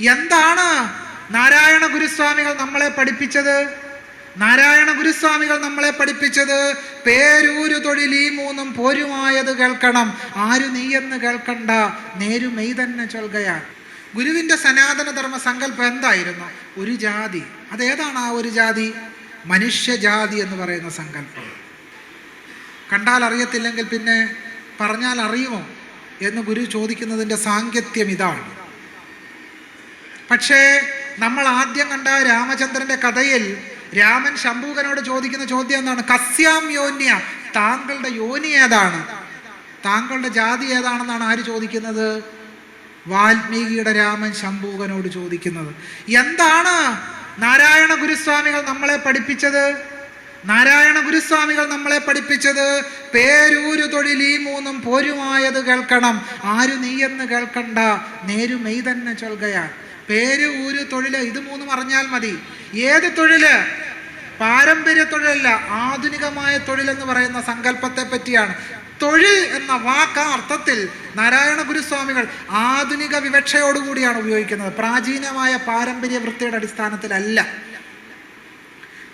എന്താണ് നാരായണ ഗുരുസ്വാമികൾ നമ്മളെ പഠിപ്പിച്ചത്? നാരായണ ഗുരുസ്വാമികൾ നമ്മളെ പഠിപ്പിച്ചത് പേരൂരു തൊഴിൽ ഈ മൂന്നും പോരുമായത് കേൾക്കണം. ആരു നീയെന്ന് കേൾക്കണ്ട. നേരു മെയ് തന്നെ ചൊൽകയാൽ ഗുരുവിന്റെ സനാതനധർമ്മ സങ്കല്പം എന്തായിരുന്നു? ഒരു ജാതി. അതേതാണ് ആ ഒരു ജാതി? മനുഷ്യജാതി എന്ന് പറയുന്ന സങ്കല്പം. കണ്ടാൽ അറിയത്തില്ലെങ്കിൽ പിന്നെ പറഞ്ഞാൽ അറിയുമോ? എന്ന് ഗുരു ചോദിക്കുന്നതിന്റെ സാങ്കത്യം ഇതാണ്. പക്ഷേ നമ്മൾ ആദ്യം കണ്ട രാമചന്ദ്രന്റെ കഥയിൽ രാമൻ ശംഭൂകനോട് ചോദിക്കുന്ന ചോദ്യം എന്താണ്? കസ്യാം യോന്യ താങ്കളുടെ യോനി ഏതാണ്? താങ്കളുടെ ജാതി ഏതാണെന്നാണ് ആര് ചോദിക്കുന്നത്? വാൽമീകിയുടെ രാമൻ ശംഭൂകനോട് ചോദിക്കുന്നത്. എന്താണ് നാരായണ ഗുരുസ്വാമികൾ നമ്മളെ പഠിപ്പിച്ചത്? നാരായണ ഗുരുസ്വാമികൾ നമ്മളെ പഠിപ്പിച്ചത് പേരൂരു തൊഴിൽ ഈ മൂന്നും പോരുമായത് കേൾക്കണം. ആരു നീയെന്ന് കേൾക്കണ്ട? നേരു മെയ് തന്നെ ചൊൽകയാൽ പേര് ഊര് തൊഴിൽ ഇത് മൂന്നും അറിഞ്ഞാൽ മതി. ഏത് തൊഴിൽ? പാരമ്പര്യ തൊഴിലല്ല ആധുനികമായ തൊഴിൽ എന്ന് പറയുന്ന സങ്കല്പത്തെ പറ്റിയാണ്. തൊഴിൽ എന്ന വാക്ക് ആ അർത്ഥത്തിൽ നാരായണ ഗുരുസ്വാമികൾ ആധുനിക വിവക്ഷയോടുകൂടിയാണ് ഉപയോഗിക്കുന്നത്. പ്രാചീനമായ പാരമ്പര്യ വൃത്തിയുടെ അടിസ്ഥാനത്തിലല്ല.